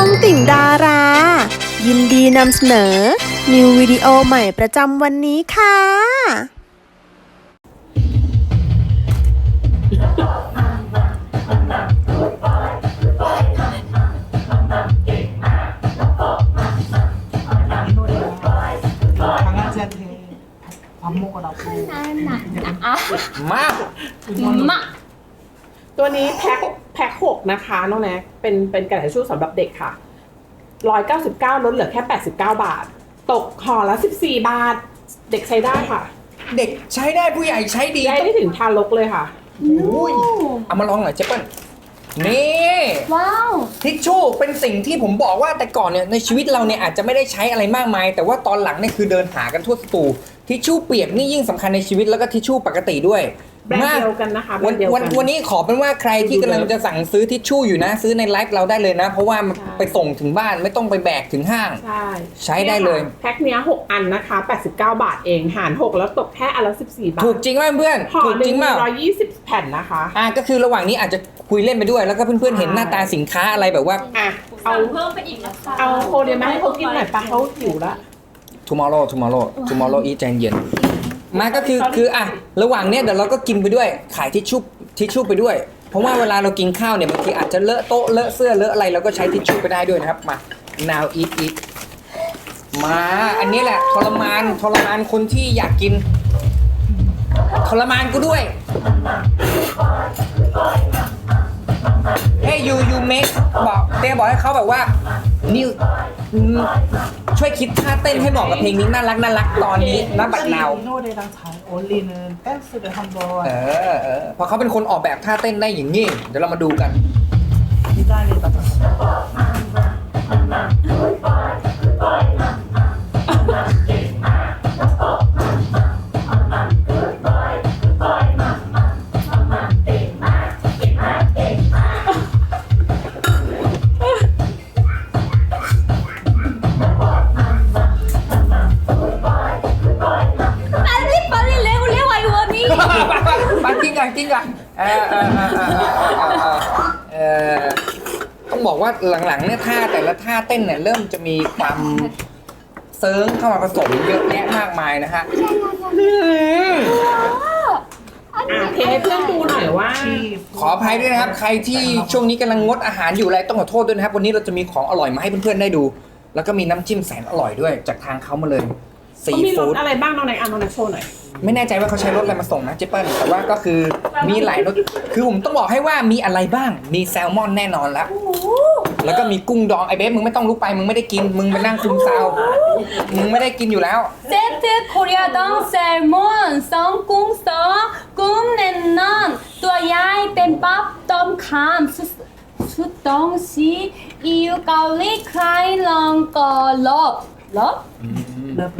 องติ่งดารา ยินดีนำเสนอ นิววิดีโอใหม่ประจำวันนี้ค่ะ 강아지한테 밥 먹으라고. 아, มา 엄마. ตัวนี้แพ็คแ พ็คหกนะคะน้องแน็กเป็นเป็นกระดาษทิชชู่สำหรับเด็กค่ะร้อยเก้าสิบเก้าลดเหลือแค่แปดสิบเก้าบาท ตกห่อละสิบสี่บาท เด็กใช้ได้ค่ะเด็กใช้ได้ผู้ใหญ่ใช้ดีได้ได้ถึงทารกเลยค่ะ อุ้ยเอามาลองหน่อยเจ๊เปิ้ล นี่와 우. ทิชชู่เป็นสิ่งที่ผมบอกว่าแต่ก่อนเนี่ยในชีวิตเราเนี่ยอาจจะไม่ได้ใช้อะไรมากมาย แต่ว่าตอนหลังเนี่ยคือเดินหากันทั่วสตูทิชชู่เปียกนี่ยิ่งสำคัญในชีวิตแล้วก็ทิชชู่ปกติด้วยแบรนด์มาเดียวกันนะคะแบรวันนด์เดียววันกัน วันนี้ขอเป็นว่าใครที่กำลังจะสั่งซื้อทิชชู่อยู่นะ ซื้อในไลฟ์เราได้เลยนะ เพราะว่ามันใช่ ไปส่งถึงบ้านไม่ต้องไปแบกถึงห้าง ใช่ใช้ได้เลยแพ็คเนี้ยหกอันนะคะแปดสิบเก้าบาทเองหารหกแล้วตกแค่อันละสิบสี่บาทถูกจริงไหมเพื่อนห่อถูกหจรินึ่งงเปล่าร้อยยี่สิบแผ่นนะคะ อ่าก็คือระหว่างนี้อาจจะ คุยเล่นไปด้วย แล้วก็เพื่อนๆเห็นหน้าตาสินค้าอะไรแบบว่า อะ เอาเพิ่มไปอีกนะคะเอาโคเดียมาให้เขากินหน่อยปะเขาหิวละ tomorrow tomorrow tomorrow eat ใจเย็นมาก็คือคืออะระหว่างเนี้ยเดี๋ยวเราก็กินไปด้วย ขายทิชชู่ทิชชู่ไปด้วย เพราะว่าเวลาเรากินข้าวเนี่ยบางทีอาจจะเลอะโต๊ะเลอะเสื้อเลอะอะไรเราก็ใช้ทิชชู่ไปได้ด้วยนะครับมา now eat eat มาอันนี้แหละทรมานทรมานคนที่อยากกินทรมานกูด้วยเฮ้ยยูยู เมคบอกเต้บอกให้เขาแบบว่านิวช่วยคิดท่าเต้นให้เหมาะกับเพลงนี้น่ารักน่ารักตอนนี้ณบัดน่ในรัาโอลีนิต้มสุดนฮัมบอร์ เออเออเพราะเขาเป็นคนออกแบบท่าเต้นได้อย่างนี้ เดี๋ยวเรามาดูกัน กันเออเออเออเออเออเออต้องบอกว่าหลังๆเนี่ยท่าแต่ละท่าเต้นเนี่ยเริ่มจะมีความเซิร์งเข้ามาผสมเยอะแยะมากมายนะฮะอืมอะเทให้เพื่อนดูหน่อยว่า ขออภัยด้วยนะครับ ใครที่ช่วงนี้กำลังงดอาหารอยู่อะไรต้องขอโทษด้วยนะครับ วันนี้เราจะมีของอร่อยมาให้เพื่อนๆได้ดู แล้วก็มีน้ำจิ้มแสนอร่อยด้วย จากทางเขามาเลย ซี เขามีร ฟู้ ส ด อะไรบ้างน้องแน็กอ่ะน้องแน็กโชว์หน่อย ไม่แน่ใจว่าเขาใช้รถอะไรมาส่งนะเจเปิ้ลแต่ว่าก็คือมีหลายรสคือผมต้องบอกให้ว่ามีอะไรบ้าง มีแซลมอนแน่นอนแล้ว แล้วก็มีกุ้งดองไอเบสมึงไม่ต้องลุกไปมึงไม่ได้กิน มึงไปนั่งคุมซาวมึงไม่ได้กินอยู่แล้ว 세트 코리아당 셀몬 썬꿍썬 꿈nen넌 또야이 땜밥 덤캄 수덩시 이유 가울리 크라이 런거 럽 럽? 럽?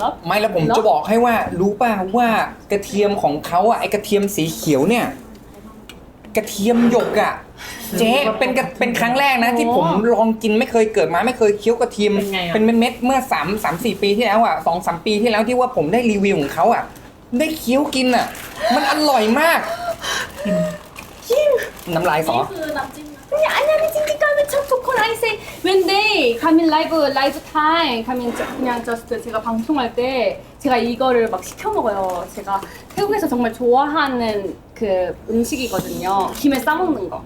ล้ไม่แล้วผมจะบอกให้ว่ารู้ป่ะว่ากระเทียมของเขาอะไอกระเทียมสีเขียวเนี่ย กระเทียมหยกอะเจ๊เป็นกระเป็นครั้งแรกนะ ที่ผมลองกินไม่เคยเกิดมาไม่เคยเคี้ยวกระเทียมเป็นเม็ดเมื่อสามสามสี่ปีที่แล้วอะสองสามปีที่แล้วที่ว่าผมได้รีวิวของเขาอะ ได้เคี้ยวกินอะ มันอร่อยมากน้ำลายสอ 참 좋고 나이세 when they come in live live time come in 저- 그냥 just 제가 방송할 때 제가 이거를 막 시켜 먹어요 제가 태국에서 정말 좋아하는 그 음식이거든요 김에 싸 먹는 거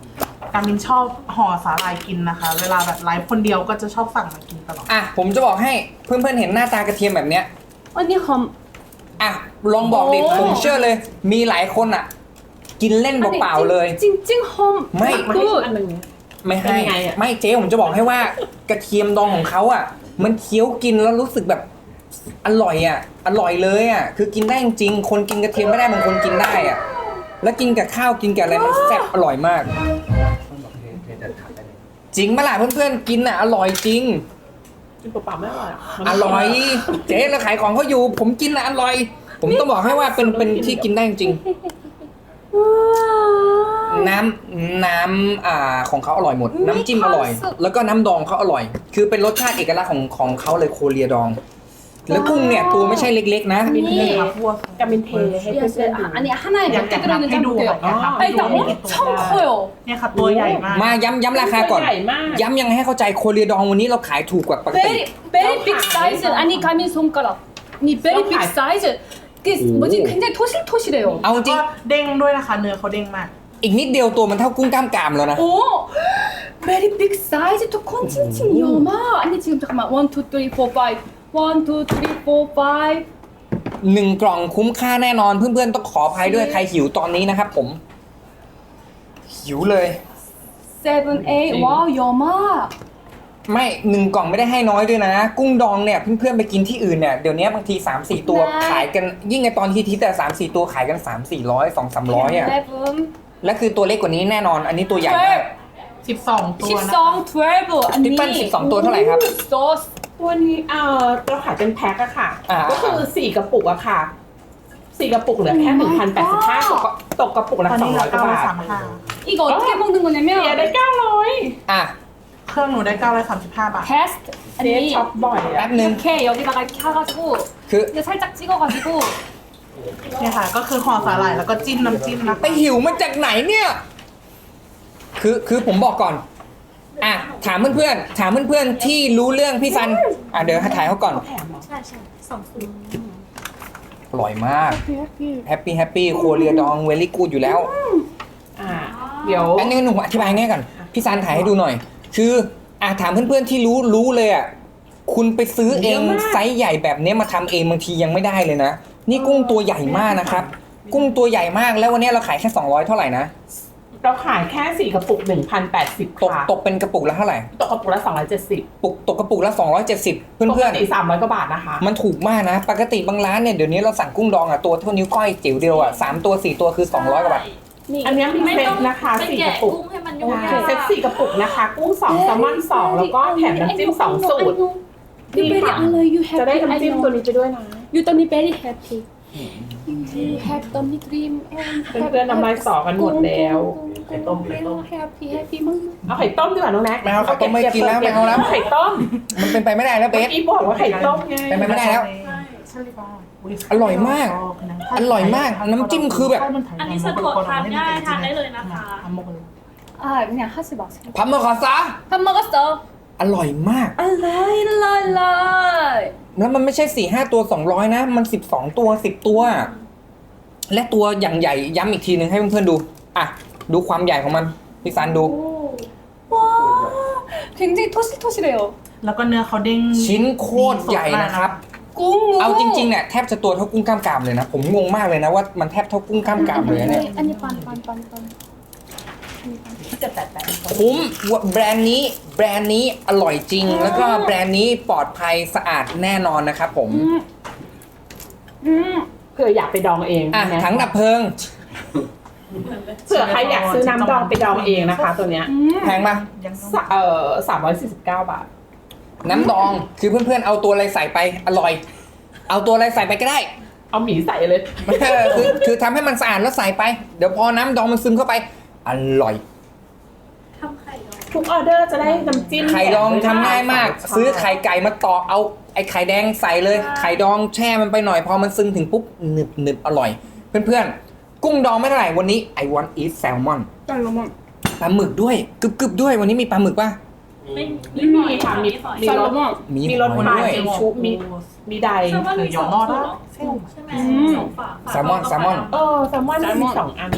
กามินชอบห่อสาหร่ายกินนะคะ เวลาแบบไลฟ์คนเดียวก็จะชอบสั่งมากินตลอด อ่ะผมจะบอกให้เพื่อนๆเห็นหน้าตากระเทียมแบบเนี้ย 언니 험 อ่ะลองบอกดิ โอ้ ผมเชื่อเลย มีหลายคนอ่ะ กินเล่นเปล่าๆเลย 찡찡 험 ไม่ มาให้ฉัน 굿 อันหนึ่ง ไม่ให้เป็นไงอะ ไม่เจ๊ผมจะบอกให้ว่ากระเทียมดองของเขาอะ มันเคี้ยวกินแล้วรู้สึกแบบอร่อยอะอร่อยเลยอะคือกินได้จริงๆคนกินกระเทียมไม่ได้บางคนกินได้อะแล้วกินกับข้าวกินกับอะไรมันแซ่บอร่อยมาก จริงปะล่ะเพื่อนๆกินอะอร่อยจริง กินเปล่าๆไม่อร่อยะมันอร่อย เจ๊เราขายของเขาอยู่ ผมกินอะอร่อย ผมต้องบอกให้ว่าเป็นเป็นที่กินได้จริง우와 น้ำน้ำอ่าของเขาอร่อยหมด น้ำจิ้มอร่อย มีความสุข แล้วก็น้ำดองเขาอร่อย คือเป็นรสชาติเอกลักษณ์ของของเขาเลยโคเรียดอง แล้วกุ้งเนี่ยตัวไม่ใช่เล็กๆนะ นี่ นี่ค่ะพวก กามินเทให้เพื่อนๆดู 아니 하나에 อยาก 몇 อยา 개 กนับ 들어있는지 ให้ดู 한번 ค่ะ 볼게요. อยากนับ 아 ให้ดู 일단 มีกี่ตัว 엄청 커요. เนี่ยค่ะตัวใหญ่มาก มาย้ำย้ำราคาก่อน ใหญ่มาก ย้ำยังให้เข้าใจโคเรียดองวันนี้เราขายถูกกว่าปกติ Very very big size. 아니 가민 손가락. 니 very big size. 그 뭐지 굉장히 토실토실해요. เอาจริ ก็ ง เด้งด้วยนะคะ เนื้อเขาเด้งมาก อีกนิดเดียวตัวมันเท่ากุ้งกล้ามกรามแล้วนะ 오! very big size to 콘칭칭 여마. 아니 지금 잠깐만. 1 2 3 4 5. 1 2 3 4 5. หนึ่งกล่องคุ้มค่าแน่นอนเพื่อนๆต้องขออภัยด้วยใครหิวตอนนี้นะครับผม หิวเลย 7 8. 와우 여마. ไม่หนึ่งกล่องไม่ได้ให้น้อยด้วยนะ กุ้งดองเนี่ยเพื่อนๆไปกินที่อื่นเนี่ยเดี๋ยวนี้บางที 3 4 ตัว ได้ ขายกันยิ่งในตอนที่ทีแต่ 3 4 ตัวขายกัน 3 4 0 0 2 3 0 0อ่ะ 11. และคือตัวเล็กกว่านี้แน่นอน อันนี้ตัวใหญ่มาก 12 ตัวนะ 12, 12. 아니. พี่เปิ้ล12ตัวเท่าไหร่ครับ 소스. ตัวนี้เออเราขายเป็นแพ็คอะค่ะ อ่า ก็คือสี่กระปุกอะค่ะสี่กระปุกเหลือแค่หนึ่งพันแปดสิบห้าตกตกกระปุกละ ตอน สอง นี้ ร้ เรา อยกว่า เก้าร้อย บาท สามห้า 이거 어떻게 먹는 เสีย 거냐면 ได้เก้าร้อย อ่ะ เครื่องหนูได้เก้าร้อยสามสิบห้าบาท 베스트 เจ๊ 아니 ช็อปบ่อย แป๊ อะ บนึง 이렇게 여기다가 이렇게 해가지고 คือ 이거 살짝 찍어가지고 เนี่ยค่ะ ก็คือห่อสาหร่ายแล้วก็จิ้มน้ำจิ้มนะคะไปหิวมาจากไหนเนี่ย คือคือผมบอกก่อน อะถามเพื่อนๆ ถามเพื่อนๆ ที่รู้เรื่องพี่ซัน อะเดี๋ยวถ่ายเขาก่อนแถมเหรออร่อยมาก แฮปปี้แฮปปี้ครัวเรือดองเวลี่กูดอยู่แล้วอ่าเดี๋ยวอันนี้หนูอธิบายง่ายก่อน พี่ซันถ่ายให้ดูหน่อย คืออะถามเพื่อนๆ ที่รู้รู้เลยอะ คุณไปซื้อเองไซส์ใหญ่แบบเนี้ยมาทำเองบางทียังไม่ได้เลยนะ นี่กุ้งตัวใหญ่มากนะครับ กุ้งตัวใหญ่มากแล้ววันนี้เราขายแค่ 200 เท่าไหร่นะ เราขายแค่สี่กระปุกหนึ่งพันแปดสิบตกค่ะตกเป็นกระปุกละเท่าไหร่ ตกกระปุกละสองร้อยเจ็ดสิบปุกตกกระปุกละ 270 เพื่ปกอนติสามร้อยกว่าบาทนะคะ ๆมันถูกมากนะ ปกติบางร้านเนี่ยเดี๋ยวนี้เราสั่งกุ้งดองอะตัวเท่านิ้วก้อยจิ๋วเดียวอะสามตัวสี่ตัวคือ 200กว่าบาท อันนี้มีเซตนะคะสี่กระปุกกุ้งให้มันยุ่งใช่เซตสี่กระปุกนะคะ กุ้งสองแซลมอนสองแล้วก็แถมน้ำจิ้มสองสูตร You very allow you จะได้ happy น้ำจิ้ม I know. ตัวนี้ไปด้วยนะ อยู่ตอนนี้ very happy ที่แฮปตอนนี้ครีมเพื่อนๆน้ำลายสอกันหมดแล้ว ไข่ต้มไข่ต้ม แฮปปี้แฮปปี้มากเอาไข่ต้มดีกว่าน้องแม็กไม่เอาข้าต้มไม่กินแล้วไม่เอาแล้ว ไข่ต้มมันเป็นไปไม่ได้แล้วเบสอีบบอกว่าไข่ต้มไงเป็นไปไม่ได้แล้ว อร่อยมาก อร่อยมาก น้ำจิ้มคือแบบ อันนี้สะดวกทานง่ายทานได้เลยนะคะ อ่าเนี่ยห้าสิบบาทพับมาขอซะทำมาก็สออร่อยมาก อะไรอะไรอะไร แล้วมันไม่ใช่สี่ห้าตัวสองร้อยนะ มันสิบสองตัวสิบตัว และตัวอย่างใหญ่ย้ำอีกทีหนึ่งให้เพื่อนๆดู อ่ะ ดูความใหญ่ของมัน พี่ซันดู 와 굉장히 토실토실해요 แล้วก็เนื้อเขาเด้ง ชิ้นโคตรใหญ่นะครับ 꽁무 เอาจริงๆเนี่ยแทบจะตัวเท่ากุ้งกล้ามกรามเลยนะ ผมงงมากเลยนะว่ามันแทบเท่ากุ้งกล้ามกรามเลยนะเนี่ย 아니 빤빤빤빤 จะแตะคุ้มแบรนด์นี้ แบรนด์นี้อร่อยจริง แล้วก็แบรนด์นี้ปลอดภัยสะอาดแน่นอนนะครับผม 음. ๆเผื่ออยากไปดองเองอะนะถังดับเพลิง เผื่อใครอยากซื้อน้ำดองไปดองเองนะคะ ตัวเนี้ย 음. แพงปะยังสะเอ่อสามร้อยสี่สิบเก้าบาท น้ำดองคือเพื่อนๆเอาตัวอะไรใส่ไปอร่อย เอาตัวอะไรใส่ไปก็ได้ เอาหมีใส่เลย เออคือคือทำให้มันสะอาดแล้วใส่ไป เดี๋ยวพอน้ำดองมันซึมเข้าไป อร่อย ทำไข่ดองทุกออเดอร์จะได้น้ำจิ้มไข่ดองทำง่ายมาก ซื้อไข่ไก่มาตอกเอาไอ้ไข่แดงใส่เลย ไข่ดองแช่มันไปหน่อยพอมันซึมถึงปุ๊บหนึบหนึบอร่อย เพื่อนๆ กุ้งดองไม่เท่าไหร่วันนี้ I want eat salmon ลมอนปลาหมึกด้วยกึบกึบด้วยวันนี้มีปลาหมึกป่ะ ไม่ไม่มีค่ะมีมีซาลมอนมีรสหอปลาด้วย มีชุบมีมีใด แซลมอนองมอืองแซลมอนแซลมอน เออแซลมอนมีสองอัน